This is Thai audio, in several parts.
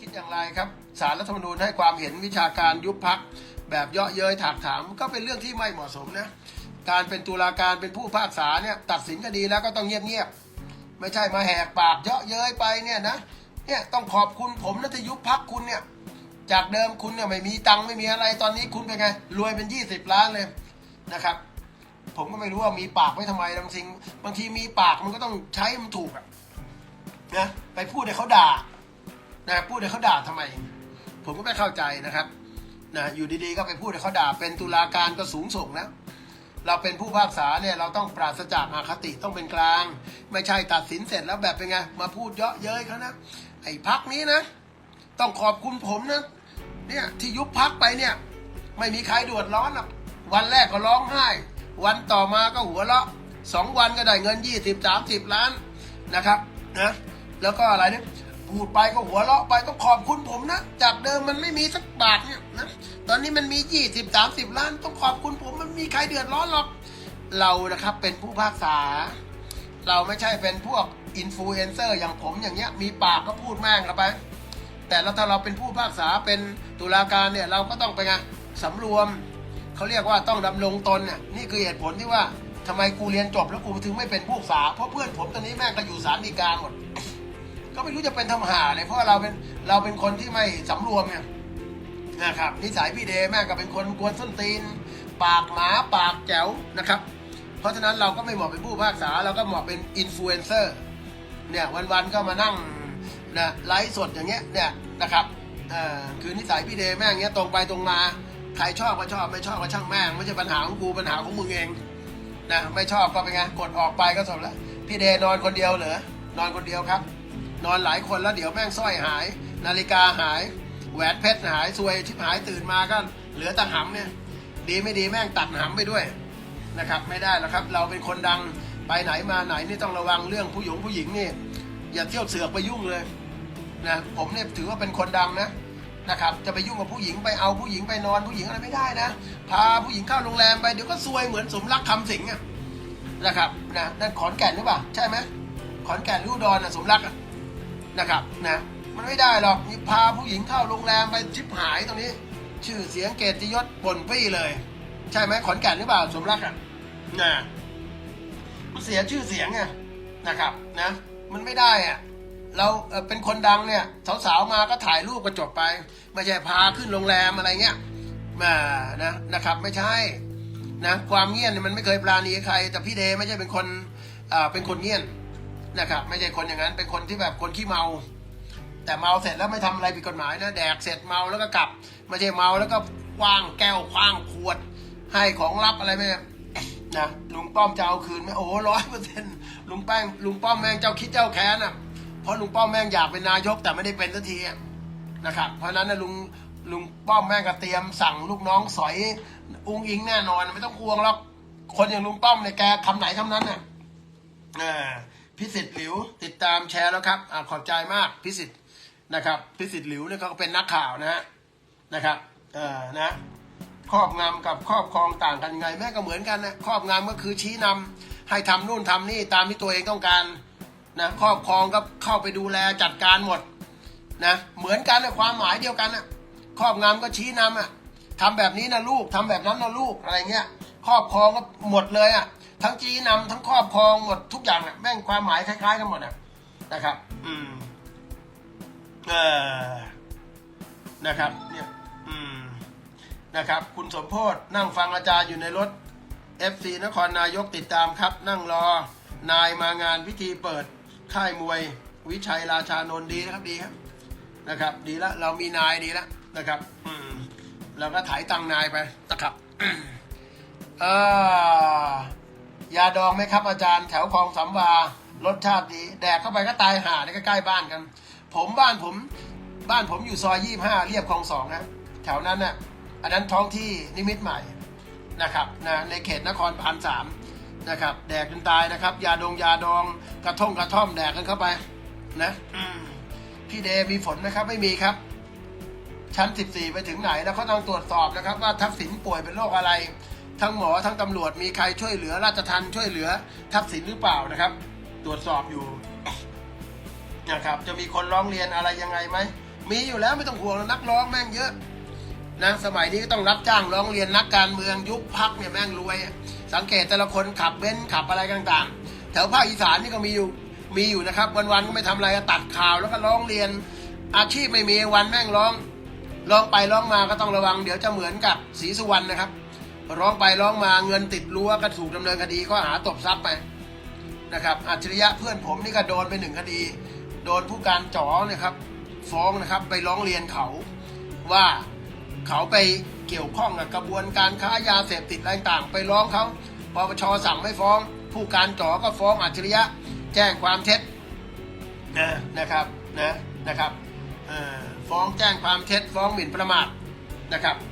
คิดอย่างไรครับสารรัฐธรรมนูญให้ความเห็นวิชาการยุบพักแบบเยาะเย้ยถากถามก็เป็นเรื่องที่ไม่เหมาะสมนะการเป็นตุลาการเป็นผู้พิพากษาเนี่ยตัดสินคดีแล้วก็ต้องเงียบๆไม่ใช่มาแหกปากเยาะเย้ยไปเนี่ยนะเนี่ยต้องขอบคุณผมนะที่ยุบพักคุณเนี่ยจากเดิมคุณเนี่ยไม่มีตังค์ไม่มีอะไรตอนนี้คุณเป็นไงรวยเป็นยี่สิบล้านเลยนะครับ ผมก็ไม่รู้ว่ามีปากไว้ทำไมบางทีบางทีมีปากมันก็ต้องใช้มันถูกอะนะไปพูดให้เขาด่า นะพูดให้เขาด่าทำไม ผมก็ไม่เข้าใจนะครับนะอยู่ดีๆก็ไปพูดให้เขาด่า เป็นตุลาการก็สูงส่งนะเราเป็นผู้พากษาเนี่ยเราต้องปราศจากอาคติต้องเป็นกลาง ไม่ใช่ตัดสินเสร็จแล้วแบบเป็นไงมาพูดเยาะเย้ยเขานะไอ้พักนี้นะ ต้องขอบคุณผมนะเนี่ยที่ยุบพักไปเนี่ย ไม่มีใครดือดร้อนหรอกวันแรกก็ร้องไห้ วันต่อมาก็หัวเราะสองวันก็ได้เงินยี่สิบสามสิบล้านนะครับนะแล้วก็อะไรเนี่ย พูดไปก็หัวเราะไปต้องขอบคุณผมนะ จากเดิมมันไม่มีสักบาทเนี่ยนะ ตอนนี้มันมียี่สิบสามสิบล้านต้องขอบคุณผมมันมีใครเดือดร้อนหรอก เรานะครับเป็นผู้พากษา เราไม่ใช่เป็นพวกอินฟลูเอนเซอร์อย่างผมอย่างเงี้ยมีปากก็พูดแม่งกันไป แต่เราถ้าเราเป็นผู้พากษาเป็นตุลาการเนี่ยเราก็ต้องไปไงสำรวมเขาเรียกว่าต้องดำรงตนเนี่ยนี่คือเหตุผลที่ว่าทำไมกูเรียนจบแล้วกูถึงไม่เป็นผู้พากษาเพราะเพื่อนผมตอนนี้แม่งก็อยู่ศาลฎีกาหมด ก็ไม่รู้จะเป็นทำหาเลยเพราะเราเป็นเราเป็นคนที่ไม่สำรวมเนี่ยนะครับนิสัยพี่เดแม่งก็เป็นคนกวนส้นตีน ปากหมาปากแจ๋วนะครับ เพราะฉะนั้นเราก็ไม่เหมาะเป็นผู้พากษาเราก็เหมาะเป็นอินฟลูเอนเซอร์เนี่ยวันๆก็มานั่งนะไลฟ์สดอย่างเงี้ยเนี่ยนะครับอ่อคือนิสัยพี่เดแม่งเงี้ยตรงไปตรงมาใครชอบก็ชอบไม่ชอบก็ช่างแม่งไม่ใช่ปัญหาของกูปัญหาของมึงเองนะไม่ชอบก็เป็นไงกดออกไปก็จบแล้วพี่เดนอนคนเดียวเหรอนอนคนเดียวครับ นอนหลายคนแล้วเดี๋ยวแม่งสร้อยหาย นาฬิกาหาย แหวนเพชรหายซวยชิบหายตื่นมาก็เหลือแตะหำเนี่ย ดีไม่ดีแม่งตัดหำไปด้วยนะครับไม่ได้แล้วครับ เราเป็นคนดังไปไหนมาไหนนี่ต้องระวังเรื่องผู้หญิงผู้หญิงนี่อย่าเที่ยวเสือกไปยุ่งเลยนะผมเนี่ยถือว่าเป็นคนดังนะนะครับจะไปยุ่งกับผู้หญิงไปเอาผู้หญิงไปนอนผู้หญิงอะไรไม่ได้นะ พาผู้หญิงเข้าโรงแรมไปเดี๋ยวก็ซวยเหมือนสมรักคำสิงอะนะครับนะนั่นขอนแก่นหรือเปล่าใช่ไหมขอนแก่นรืออุดรนะสมรักอะ นะครับนะมันไม่ได้หรอกนี่พาผู้หญิงเข้าโรงแรมไปชิบหายตรงนี้ ชื่อเสียงเกียรติยศปนปี้เลย ใช่ไหมขอนแก่นหรือเปล่าสมรักอะนะมันเสียชื่อเสียงไงนะครับนะ มันไม่ได้อะเราเป็นคนดังเนี่ยสาวๆมาก็ถ่ายรูปก็จบไป ไม่ใช่พาขึ้นโรงแรมอะไรเงี้ยมานะนะครับไม่ใช่นะความเงียบเนี่ยมันไม่เคยปราณีใคร แต่พี่เดไม่ใช่เป็นคนอ่าเป็นคนเงียบ นะครับไม่ใช่คนอย่างนั้นเป็นคนที่แบบคนขี้เมา แต่เมาเสร็จแล้วไม่ทำอะไรผิดกฎหมายนะแดกเสร็จเมาแล้วก็กลับ ไม่ใช่เมาแล้วก็คว้างแก้วคว้างขวด ให้ของลับอะไรไหมนะลุงป้อมจะเอาคืนไหมโอ้ร้อยเปอร์เซ็นต์ลุงแป้งลุงป้อมแม่งเจ้าคิดเจ้าแค้นอะเพราะลุงป้อมแม่งอยากเป็นนายกแต่ไม่ได้เป็นสักทีนะครับเพราะนั้นนะลุงลุงป้อมแม่งก็เตรียมสั่งลูกน้องสอยอุ้งอิงแน่นอน ไม่ต้องห่วงหรอกคนอย่างลุงป้อมเนี่ยแกคำไหนคำนั้นน่ะอ่า พิสิทธิ์หลิว ติดตามแชร์แล้วครับอขอบใจมากพิสิทธิ์นะครับ พิสิทธิ์หลิวเนี่ยเขาก็เป็นนักข่าวนะฮะนะครับเออนะครอบงำกับครอบครองต่างกันยังไงแม่ก็เหมือนกันนะครอบงำก็คือชี้นำให้ทำนู่นทำนี่ตามที่ตัวเองต้องการนะครอบครองก็เข้าไปดูแลจัดการหมดนะเหมือนกันนะความหมายเดียวกันนะครอบงำก็ชี้นำอะทำแบบนี้นะลูกทำแบบนั้นนะลูกอะไรเงี้ยครอบครองก็หมดเลยอะ ทั้งจี้นำทั้งครอบครองหมดทุกอย่างอะแม่งความหมายคล้ายๆกันหมดอะนะครับ อืมเออนะครับ เนี่ย อืมนะครับ คุณสมโพศนั่งฟังอาจารย์อยู่ในรถ FC นครนายกติดตามครับ นั่งรอ นายมางานพิธีเปิดค่ายมวย วิชัยราชานนท์ดีนะครับดีครับ นะครับ ดีแล้วเรามีนายดีแล้วนะครับ อืมเราก็ถ่ายตังนายไปนะครับเออ ยาดองไหมครับอาจารย์แถวคลองสำวารสชาติดี แดกเข้าไปก็ตายห่านี่ก็ใกล้บ้านกัน ผมบ้านผมบ้านผมอยู่ซอยยี่ห้าเรียบคลองสองนะแถวนั้นน่ะอันนั้นท้องที่นิมิตใหม่นะครับนะในเขตนครบาลสามนะครับ แดกจนตายนะครับ ยาดองยาดองกระท่งกระท่อมแดกกันเข้าไปนะพี่เดมีฝนไหมครับไม่มีครับ ชั้น 14 ไปถึงไหนแล้วเขาต้องตรวจสอบนะครับ ว่าทักษิณป่วยเป็นโรคอะไร ทั้งหมอทั้งตำรวจมีใครช่วยเหลือราชทันช่วยเหลือทักษิณหรือเปล่านะครับ ตรวจสอบอยู่นะครับ จะมีคนร้องเรียนอะไรยังไงไหมมีอยู่แล้วไม่ต้องห่วงนักร้องแม่งเยอะนะสมัยนี้ก็ต้องรับจ้างร้องเรียนนักการเมืองยุคพักเนี่ยแม่งรวย สังเกตแต่ละคนขับเบนซ์ขับอะไรต่างๆ แถวภาคอีสานนี่ก็มีอยู่มีอยู่นะครับ วันๆก็ไม่ทำอะไรก็ตัดข่าวแล้วก็ร้องเรียน อาชีพไม่มีวันแม่งร้องร้องไปร้องมาก็ต้องระวัง เดี๋ยวจะเหมือนกับศรีสุวรรณนะครับ ร้องไปร้องมาเงินติดรั้วก็ถูกดำเนินคดีข้อหาตบทรัพย์ไปนะครับอัจฉริยะเพื่อนผมนี่ก็โดนไปหนึ่งคดี โดนผู้การจ๋อเนี่ยครับ ฟ้องนะครับไปร้องเรียนเขาว่าเขาไปเกี่ยวข้องกับกระบวนการค้ายาเสพติดอะไรต่างๆไปร้องเขาปปชสั่งไม่ฟ้อง ผู้การจ๋อก็ฟ้องอัจฉริยะแจ้งความเท็จนะนะครับนะนะครับเอ่อฟ้องแจ้งความเท็จฟ้องหมิ่นประมาทนะครับอืมอืม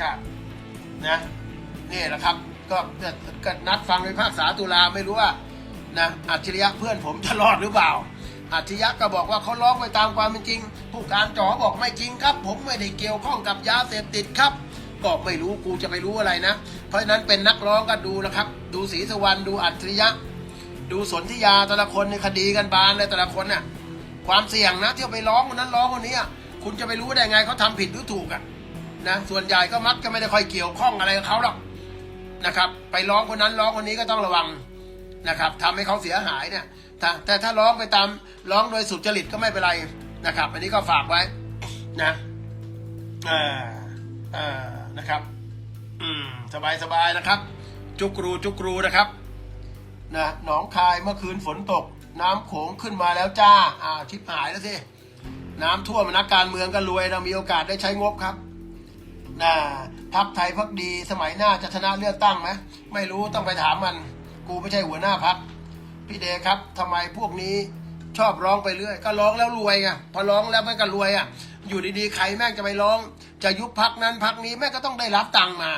ครับนะนี่แหละครับก็ก็นัดฟังในภาคษาตุลาไม่รู้ว่านะอัจฉริยะเพื่อนผมจะรอดหรือเปล่า อัจฉริยะก็บอกว่าเขาร้องไปตามความเป็นจริง ผู้การจ๋อบอกไม่จริงครับ ผมไม่ได้เกี่ยวข้องกับยาเสพติดครับก็ไม่รู้กูจะไปรู้อะไรนะ เพราะฉะนั้นเป็นนักร้องก็ดูนะครับ ดูศรีสุวรรณดูอัจฉริยะ ดูสนธิยาแต่ละคนในคดีกันบานเลยแต่ละคนน่ะความเสี่ยงนะที่ไปร้องคนนั้นร้องคนนี้คุณจะไปรู้ได้ไงเขาทำผิดหรือถูกอะ นะส่วนใหญ่ก็มักจะไม่ได้ค่อยเกี่ยวข้องอะไรกับเขาหรอกนะครับ ไปร้องคนนั้นร้องคนนี้ก็ต้องระวังนะครับทำให้เขาเสียหายเนี่ยแต่ถ้าร้องไปตามร้องโดยสุจริตก็ไม่เป็นไรนะครับ อันนี้ก็ฝากไว้นะเอ่าอ่านะครับ อืมสบายสบายนะครับ จุกรูจุกรูนะครับนะหนองคายเมื่อคืนฝนตก น้ำโขงขึ้นมาแล้วจ้าอ่าชิบหายแล้วสิน้ำท่วมนักการเมืองก็รวยเรามีโอกาสได้ใช้งบครับ นะพักไทยพักดีสมัยหน้าจะชนะเลือกตั้งไหมไม่รู้ต้องไปถามมัน กูไม่ใช่หัวหน้าพักพี่เดครับทำไมพวกนี้ชอบร้องไปเรื่อย ก็ร้องแล้วรวยไงพอร้องแล้วมันก็รวยอะ อยู่ดีๆใครแม่งจะไปร้อง จะยุบพักนั้นพักนี้แม่งก็ต้องได้รับตังค์มา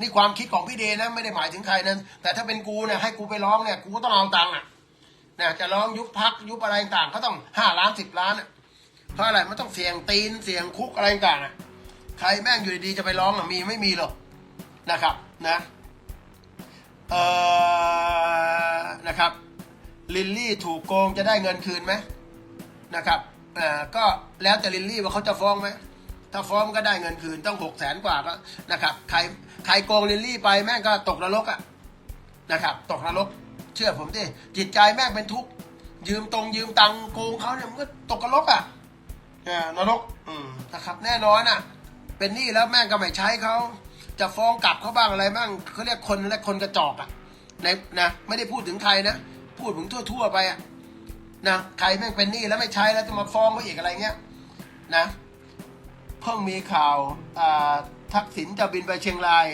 นี่ความคิดของพี่เดนะไม่ได้หมายถึงใครนั้น แต่ถ้าเป็นกูเนี่ยให้กูไปร้องเนี่ยกูก็ต้องเอาตังค์อะเนี่ยจะร้องยุบพักยุบอะไรต่างก็ต้องห้าล้านสิบล้านอะเพราะอะไรมันต้องเสี่ยงตีนเสี่ยงคุกอะไรต่างอะ ใครแม่งอยู่ดีๆจะไปร้องอะมีไม่มีหรอกนะครับนะเอ่อนะครับลิลลี่ถูกโกงจะได้เงินคืนไหมนะครับอ่าก็แล้วแต่ลิลลี่ว่าเขาจะฟ้องไหมถ้าฟ้องก็ได้เงินคืนต้องหกแสนกว่าก็นะครับใครใครโกงลิลลี่ไปแม่งก็ตกนรกอะนะครับ ตกนรก เชื่อผมดิจิตใจแม่งเป็นทุกข์ยืมตรงยืมตังโกงเขาเนี่ยมันก็ตกนรกอะนรกอืมนะครับแน่นอนอะ เป็นหนี้แล้วแม่งก็ไม่ใช้เขาจะฟ้องกลับเขาบ้างอะไรบ้างเขาเรียกคนและคนกระจอกอะในนะไม่ได้พูดถึงใครนะ พูดถึงทั่ว ๆ ไปอะนะใครแม่งเป็นหนี้แล้วไม่ใช้แล้วจะมาฟ้องเขาอีกอะไรเงี้ยนะเพิ่งมีข่าวาทักษิณจะบินไปเชียงราย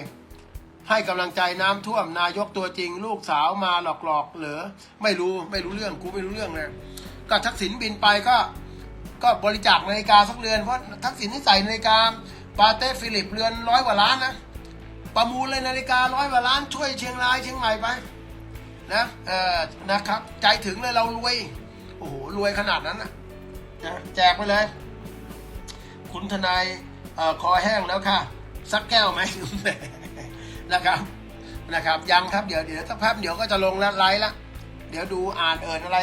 ให้กำลังใจน้ำท่วมนายกตัวจริง ลูกสาวมาหลอกๆเหรือไม่รู้ไม่รู้เรื่องกูไม่รู้เรื่องเลยก็ทักษิณบินไปก็ก็บริจาคนาฬิกาสักเรือนเพราะทักษิณนี่ใส่นาฬิกา ปาเต้ฟิลิปเรือนร้อยกว่าล้านนะ ประมูลเลยนาฬิการ้อยกว่าล้านช่วยเชียงรายเชียงใหม่ไปนะเออนะครับ ใจถึงเลยเรารวย โอ้โห รวยขนาดนั้นนะนะแจกไปเลย คุณทนายออคอแห้งแล้วค่ะ สักแก้วไหมนะครับนะครับ ยังครับเดี๋ยวเดี๋ยวสักแป๊บเดี๋ยวก็จะลงแล้วไลฟ์ละ เดี๋ยวดูอ่านเอินอะไร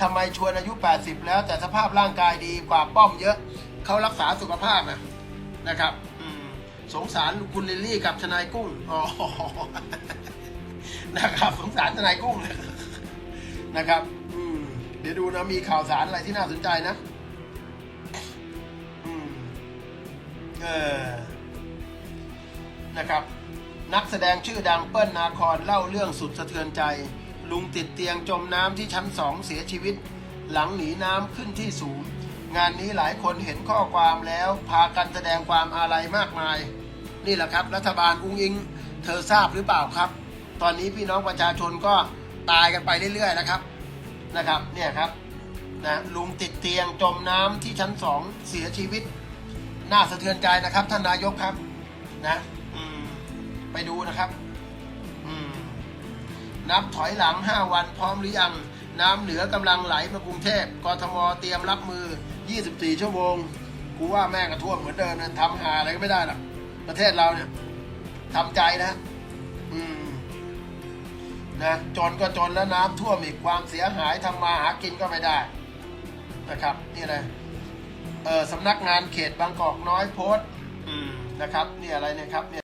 ทำไมชวนอายุ 80 แล้วแต่สภาพร่างกายดีกว่าป้อมเยอะ เขารักษาสุขภาพนะ นะครับสงสารคุณลิลลี่กับทนายกุ้งอ๋อนะครับสงสารทนายกุ้งนะครับอืเดี๋ยวดูนะมีข่าวสารอะไรที่น่าสนใจนะอืเออนะครับ นักแสดงชื่อดังเปิ้ลนาคอนเล่าเรื่องสุดสะเทือนใจ ลุงติดเตียงจมน้ำที่ชั้นสองเสียชีวิต หลังหนีน้ำขึ้นที่สูง งานนี้หลายคนเห็นข้อความแล้วพากันแสดงความอาลัยมากมาย นี่แหละครับ รัฐบาลอุ้งอิง เธอทราบหรือเปล่าครับ ตอนนี้พี่น้องประชาชนก็ตายกันไปเรื่อยๆนะครับนะครับเนี่ยครับนะลุงติดเตียงจมน้ำที่ชั้นสองเสียชีวิต น่าสะเทือนใจนะครับท่านนายกครับนะไปดูนะครับนับถอยหลัง 5 วันพร้อมหรือยัง น้ำเหนือกำลังไหลมากรุงเทพกทมเตรียมรับมือ 24 ชั่วโมง กูว่าแม่งกระท่วมเหมือนเดิมนะทำหาอะไรก็ไม่ได้หรอก ประเทศเราเนี่ยทำใจนะ อืมนะจนก็จนแล้วน้ำท่วมอีกความเสียหายทำมาหากินก็ไม่ได้ นะครับนี่อะไรเออสำนักงานเขตบางกอกน้อยโพสต์นะครับนี่อะไรเนะครับเนี่ย